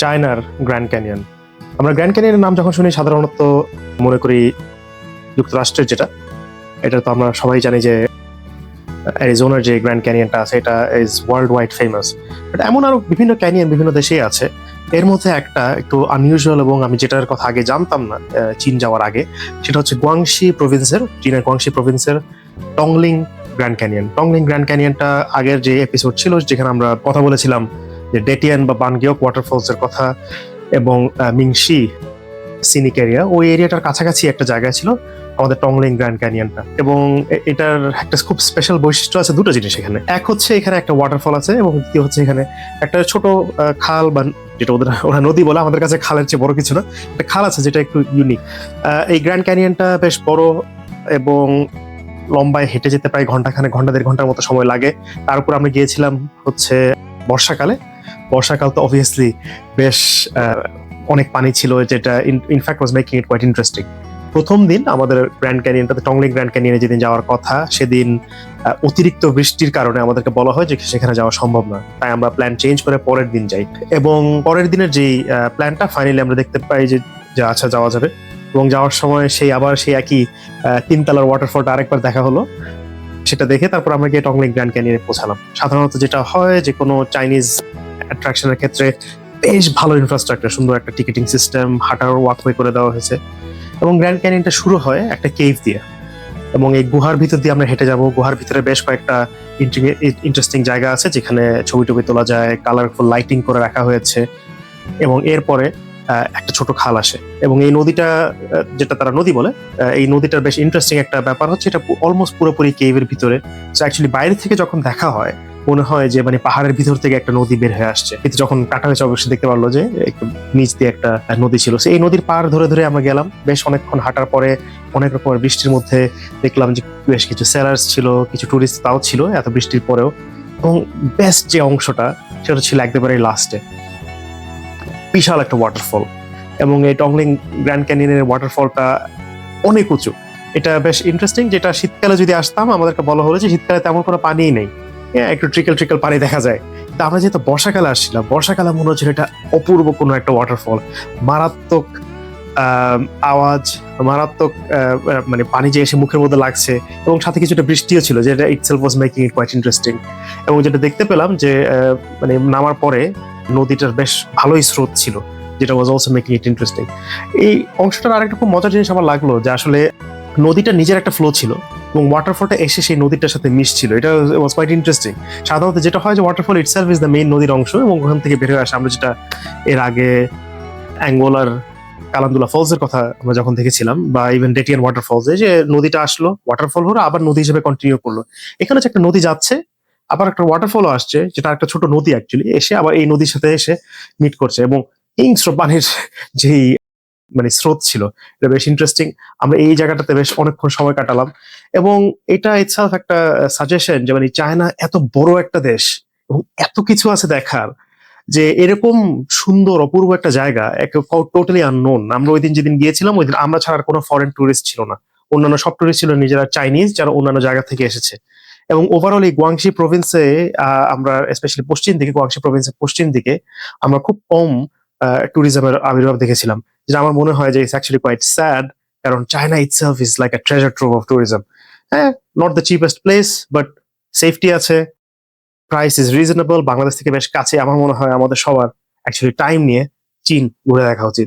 চায়নার Grand Canyon. আমরা Grand ক্যানিয়নের নাম যখন শুনি, সাধারণত মনে করি যুক্তরাষ্ট্রের যেটা, এটা তো আমরা সবাই জানি যে অ্যারিজোনার যে গ্র্যান্ড ক্যানিয়নটা আছে, এটা is world wide famous but এমন আরও বিভিন্ন ক্যানিয়ন বিভিন্ন দেশেই আছে। এর মধ্যে একটা একটু আনইউজুয়াল এবং আমি যেটার কথা আগে জানতাম না চীন যাওয়ার আগে, সেটা হচ্ছে গুয়াংশি প্রভিন্সের চীনের Guangxi প্রভিন্সের Tongling Grand Canyon. Tongling Grand ক্যানিয়নটা আগের যে এপিসোড ছিল, যেখানে আমরা কথা বলেছিলাম যে ডেটিয়ান বা বানগিওক ওয়াটারফলস এর কথা এবং মিংশি সিনিক এরিয়া ওই এরিয়াটার কাছাকাছি একটা জায়গা ছিল আমাদের টংলিং গ্র্যান্ড ক্যানিয়নটা এবং এটার একটা খুব স্পেশাল বৈশিষ্ট্য আছে দুটো জিনিস এখানে। এক হচ্ছে এখানে একটা ওয়াটারফল আছে এবং দ্বিতীয় হচ্ছে এখানে একটা ছোট খাল বা যেটা ওদের, ওরা নদী বলে, আমাদের কাছে খালের চেয়ে বড় কিছু না, একটা খাল আছে যেটা একটু ইউনিক এই গ্র্যান্ড ক্যানিয়নটা বেশ বড় এবং লম্বায় হেঁটে যেতে প্রায় ঘন্টাখানে ঘণ্টা দেড় ঘণ্টার মতো সময় লাগে। তার উপর আমরা গিয়েছিলাম হচ্ছে বর্ষাকালে। বর্ষাকাল তো অবভিয়াসলি বেশ অনেক পানি ছিল, যেটা in fact was making it quite interesting প্রথম দিন আমাদের গ্র্যান্ড ক্যানিয়নটাতে টংলিং গ্র্যান্ড ক্যানিয়নে যেদিন যাওয়ার কথা, সেদিন অতিরিক্ত বৃষ্টির কারণে আমাদেরকে বলা হয় যে সেখানে যাওয়া সম্ভব নয় তাই আমরা প্ল্যান চেঞ্জ করে পরের দিন যাই। এবং পরের দিনের যেই প্ল্যানটা ফাইনালি আমরা দেখতে পাই যে যে আচ্ছা যাওয়া যাবে। এবং যাওয়ার সময় সেই আবার সেই একই তিনতলার ওয়াটারফলটা আরেকবার দেখা হলো। সেটা দেখে তারপর আমরা গিয়ে টংলিং গ্র্যান্ড ক্যানিয়নে পৌঁছালাম। সাধারণত যেটা হয় যে কোনো চাইনিজ অ্যাট্রাকশনের ক্ষেত্রে বেশ ভালো ইনফ্রাস্ট্রাকচার সুন্দর একটা টিকিটিং সিস্টেম হাঁটার ওয়াকওয়ে করে দেওয়া হয়েছে। এবং গ্র্যান্ড ক্যানিয়নটা শুরু হয় একটা কেভ দিয়ে। এবং এই গুহার ভিতর দিয়ে আমরা হেঁটে যাব। গুহার ভিতরে বেশ কয়েকটা ইন্টারেস্টিং জায়গা আছে, যেখানে ছবি টবি তোলা যায় কালারফুল লাইটিং করে রাখা হয়েছে। এবং এরপরে একটা ছোট খাল আসে। এবং এই নদীটা যেটা তারা নদী বলে এই নদীটার বেশ ইন্টারেস্টিং একটা ব্যাপার হচ্ছে, এটা অলমোস্ট পুরোপুরি কেভের ভিতরে। অ্যাকচুয়ালি বাইরে থেকে যখন দেখা হয় মনে হয় যে মানে পাহাড়ের ভিতর থেকে একটা নদী বের হয়ে আসছে। কিন্তু যখন কাটা হয়েছে অবশ্যই দেখতে পারল যে একটু নিচ দিয়ে একটা নদী ছিল। সেই নদীর পার ধরে ধরে আমরা গেলাম। বেশ অনেকক্ষণ হাঁটার পরে অনেক রকমের বৃষ্টির মধ্যে দেখলাম যে বেশ কিছু সেলার্স ছিল, কিছু টুরিস্ট তাও ছিল এত বৃষ্টির পরেও। এবং বেস্ট যে অংশটা, সেটা ছিল একেবারে লাস্টে বিশাল একটা ওয়াটারফল এবং এই টংলিং গ্র্যান্ড ক্যানিয়নের ওয়াটারফলটা অনেক উঁচু। এটা বেশ ইন্টারেস্টিং যেটা শীতকালে যদি আসতাম, আমাদেরকে বলা হলো যে শীতকালে তেমন কোনো পানিই নেই। একটু ট্রিকল ট্রিকল পানি দেখা যায়। তা আমরা যেহেতু বর্ষাকালে আসছিলাম, বর্ষাকালে মনে হচ্ছিল এটা অপূর্ব কোনো একটা ওয়াটারফল মারাত্মক আওয়াজ, মারাত্মক মানে পানি যে এসে মুখের মধ্যে লাগছে এবং সাথে কিছুটা বৃষ্টিও ছিল, যেটা itself was making it quite interesting এবং যেটা দেখতে পেলাম যে মানে নামার পরে নদীটার বেশ ভালোই স্রোত ছিল, যেটা was also making it interesting এই অংশটার আরেকটা খুব মজার জিনিস আমার লাগল যে আসলে নদীটা নিজের একটা ফ্লো ছিল। এবং ওয়াটারফলটা এসে সেই নদীটার সাথে মিশছিল। এটা ওয়াজ কোয়াইট ইন্টারেস্টিং সাধারণত যেটা হয় যে waterfall itself is the main নদীর অংশ এবং ওখান থেকে বের হয়ে আসে। আমরা যেটা এর আগে অ্যাঙ্গোলার কালান্দুলা ফলস এর কথা আমরা যখন দেখেছিলাম বা ইভেন ডেটিয়ান ওয়াটারফলস এ যে নদীটা আসলো ওয়াটারফল হলো, আবার নদী হিসেবে কন্টিনিউ করল। এখানে হচ্ছে একটা নদী যাচ্ছে, আবার একটা ওয়াটারফলও আসছে, যেটা একটা ছোট নদী অ্যাকচুয়ালি এসে আবার এই নদীর সাথে এসে মিট করছে এবং হিংস্র পানির যেই মানে স্রোত ছিল, এটা বেশ ইন্টারেস্টিং আমরা এই জায়গাটাতে বেশ অনেকক্ষণ সময় কাটালাম। এবং এটা ইটসেলফ একটা সাজেশন যে মানে চায়না এত বড় একটা দেশ এবং এত কিছু আছে দেখার যে এরকম সুন্দর, অপূর্ব একটা জায়গা টোটালি আননোন আমরা ওই দিন যেদিন গিয়েছিলাম, ওই দিন আমরা ছাড়া আর কোনো ফরেন টুরিস্ট ছিল না। অন্যান্য সব টুরিস্ট ছিল, নিজেরা চাইনিজ যারা অন্যান্য জায়গা থেকে এসেছে। এবং ওভারঅল এই গুয়াংশি প্রভিন্সে আমরা স্পেশালি পশ্চিম দিকে গুয়াংশি প্রভিন্সের পশ্চিম দিকে, আমরা খুব কম ট্যুরিজমের আবির্ভাব দেখেছিলাম, যেটা আমার মনে হয় যে ইটস অ্যাকচুয়ালি কোয়াইট স্যাড কারণ China itself is like a treasure trove of tourism হ্যাঁ not the cheapest place but safety আছে প্রাইস ইজ রিজনেবল বাংলাদেশ থেকে বেশ কাছে, আমার মনে হয় আমাদের সবার অ্যাকচুয়ালি টাইম নিয়ে চীন ঘুরে দেখা উচিত।